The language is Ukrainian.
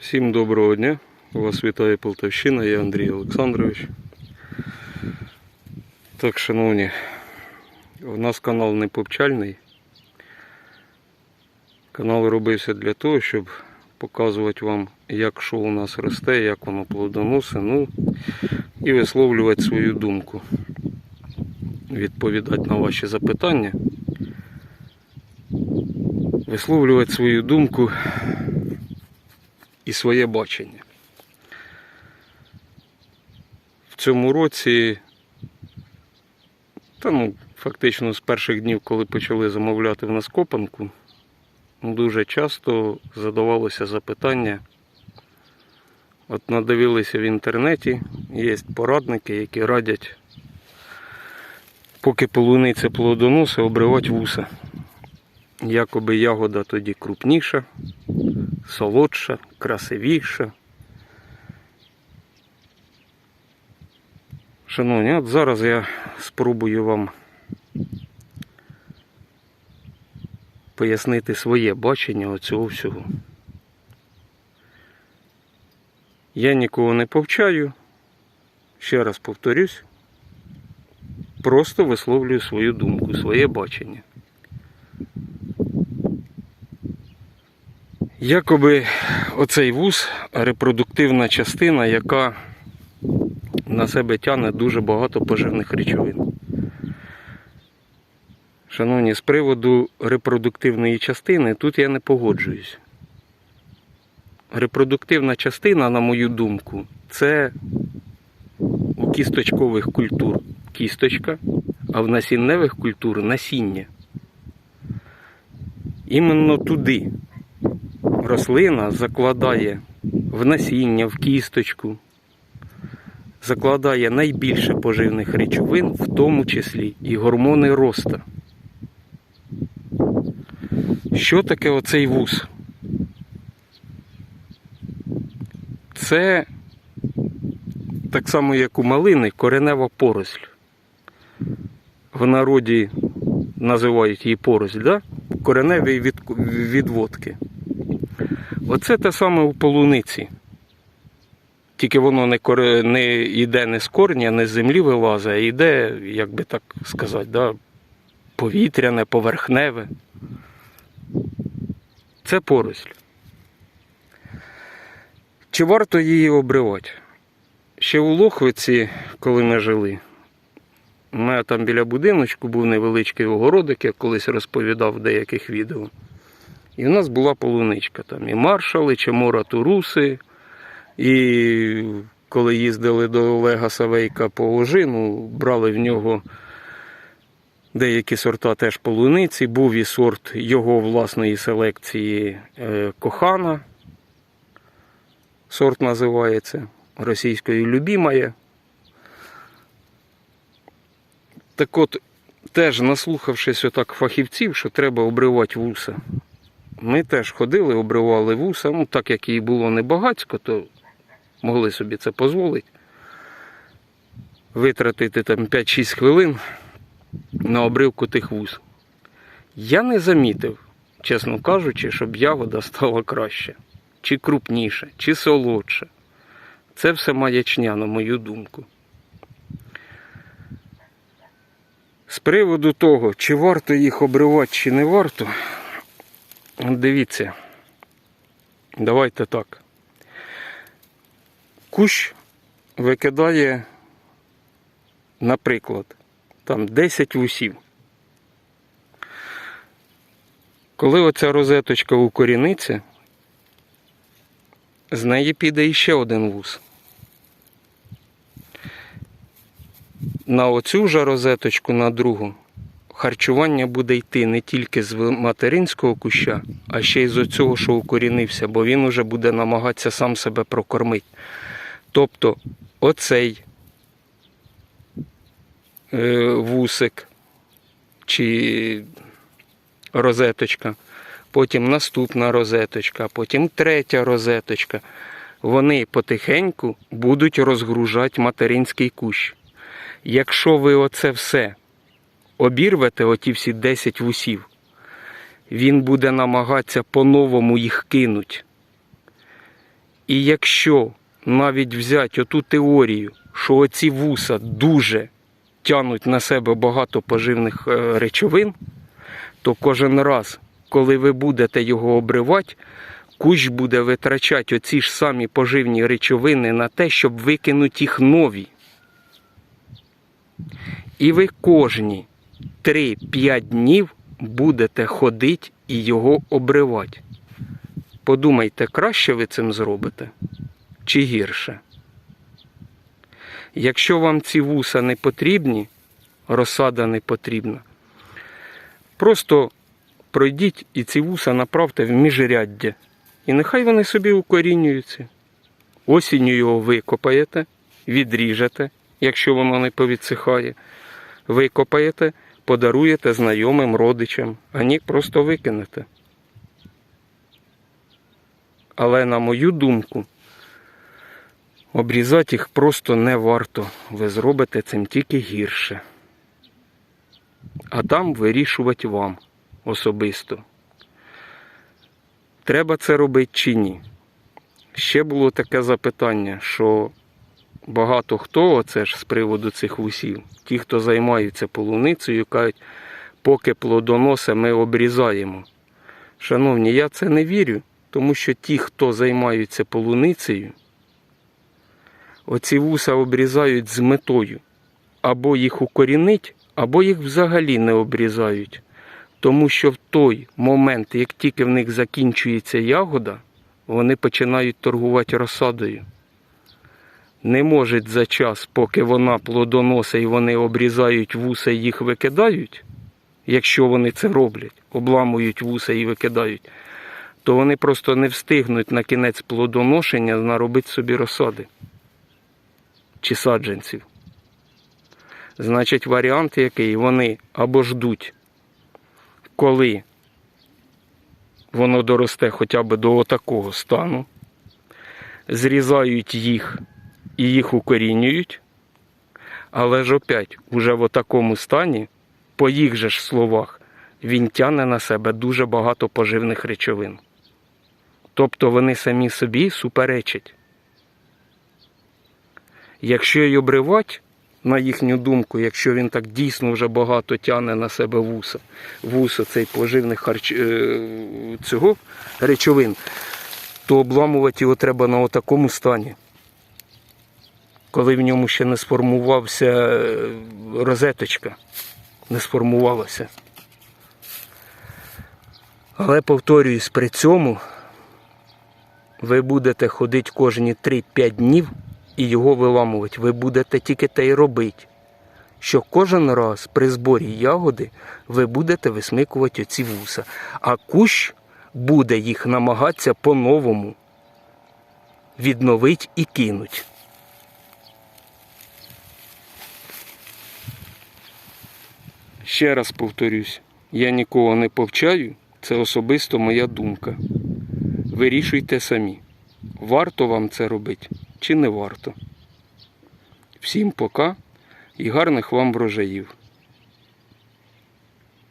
Всім доброго дня. Вас вітає Полтавщина, я Андрій Олександрович. Так, шановні, у нас канал не повчальний. Канал робився для того, щоб показувати вам, як що у нас росте, як воно плодоносить, ну і висловлювати свою думку. Відповідати на ваші запитання. Висловлювати свою думку і своє бачення. В цьому році, та ну, фактично з перших днів, коли почали замовляти в нас копанку, дуже часто задавалося запитання. От надивилися в інтернеті, є порадники, які радять, поки полуниця плодоносить, обривати вуса. Якоби ягода тоді крупніша, солодша, красивіша. Шановні, от зараз я спробую вам пояснити своє бачення оцього всього. Я нікого не повчаю, ще раз повторюсь, просто висловлюю свою думку, своє бачення. Якоби оцей вуз репродуктивна частина, яка на себе тягне дуже багато поживних речовин. Шановні, з приводу репродуктивної частини тут я не погоджуюсь. Репродуктивна частина, на мою думку, це у кісточкових культур кісточка, а в насінневих культур насіння. Іменно туди рослина закладає в насіння, в кісточку, закладає найбільше поживних речовин, в тому числі і гормони росту. Що таке оцей вуз? Це так само, як у малини, коренева поросль. В народі називають її поросль, да? кореневі від, відводки. Оце те саме у полуниці. Тільки воно не коре, не йде не з корня, не з землі вилазить, а йде, як би так сказати, да, повітряне, поверхневе. Це поросль. Чи варто її обривати? Ще у Лохвиці, коли ми жили, у мене там біля будиночку був невеличкий огородик, я колись розповідав в деяких відео. І в нас була полуничка там і маршали, Чемора Туруси. І коли їздили до Олега Савейка по ожину, брали в нього деякі сорта теж полуниці. Був і сорт його власної селекції е, Кохана. Сорт називається російською любімає. Так от, теж наслухавшись отак фахівців, що треба обривати вуса. Ми теж ходили, обривали вуса. Ну, так як її було небагацько, то могли собі це дозволити. Витратити там 5-6 хвилин на обривку тих вуз. Я не замітив, чесно кажучи, щоб ягода стала краще, чи крупніше, чи солодше. Це все маячня, на мою думку. З приводу того, чи варто їх обривати, чи не варто, дивіться, давайте так. Кущ викидає, наприклад, там 10 вусів. Коли оця розеточка укоріниться, з неї піде іще один вус. На оцю ж розеточку, на другу, харчування буде йти не тільки з материнського куща, а ще й з оцього, що укорінився, бо він уже буде намагатися сам себе прокормити. Тобто оцей е, вусик чи розеточка, потім наступна розеточка, потім третя розеточка. Вони потихеньку будуть розгружати материнський кущ. Якщо ви оце все обірвете, оті всі 10 вусів, він буде намагатися по-новому їх кинути. І якщо навіть взяти оту теорію, що оці вуса дуже тянуть на себе багато поживних е, речовин, то кожен раз, коли ви будете його обривати, кущ буде витрачати оці ж самі поживні речовини на те, щоб викинути їх нові. І ви кожні 3-5 днів будете ходити і його обривати. Подумайте, краще ви цим зробите чи гірше. Якщо вам ці вуса не потрібні, розсада не потрібна, просто пройдіть і ці вуса направте в міжряддя. І нехай вони собі укорінюються. Осінню його викопаєте, відріжете, якщо воно не повідсихає. Викопаєте, подаруєте знайомим родичам, а ні, просто викинете. Але на мою думку, обрізати їх просто не варто. Ви зробите цим тільки гірше. А там вирішувати вам особисто. Треба це робити чи ні? Ще було таке запитання, що багато хто, оце ж з приводу цих вусів, ті, хто займаються полуницею, кажуть, поки плодоноса ми обрізаємо. Шановні, я це не вірю, тому що ті, хто займаються полуницею, оці вуса обрізають з метою або їх укорінить, або їх взагалі не обрізають. Тому що в той момент, як тільки в них закінчується ягода, вони починають торгувати розсадою. Не можуть за час, поки вона плодоносить і вони обрізають вуса і їх викидають, якщо вони це роблять, обламують вуса і викидають, то вони просто не встигнуть на кінець плодоношення наробити собі розсади чи саджанців. Значить, варіант який вони або ждуть, коли воно доросте хоча б до отакого стану, зрізають їх і їх укорінюють, але ж опять уже в такому стані, по їх же ж словах, він тягне на себе дуже багато поживних речовин. Тобто вони самі собі суперечать. Якщо й обривати, на їхню думку, якщо він так дійсно вже багато тягне на себе вуса, вуса цей поживних харч... е, цього речовин, то обламувати його треба на отакому стані. Коли в ньому ще не сформувався е, розеточка, не сформувалася. Але повторююсь, при цьому ви будете ходити кожні 3-5 днів і його виламувати. Ви будете тільки те й робити. Що кожен раз при зборі ягоди ви будете висмикувати оці вуса, а кущ буде їх намагатися по-новому відновити і кинуть. Ще раз повторюсь, я нікого не повчаю, це особисто моя думка. Вирішуйте самі, варто вам це робити чи не варто. Всім пока і гарних вам врожаїв.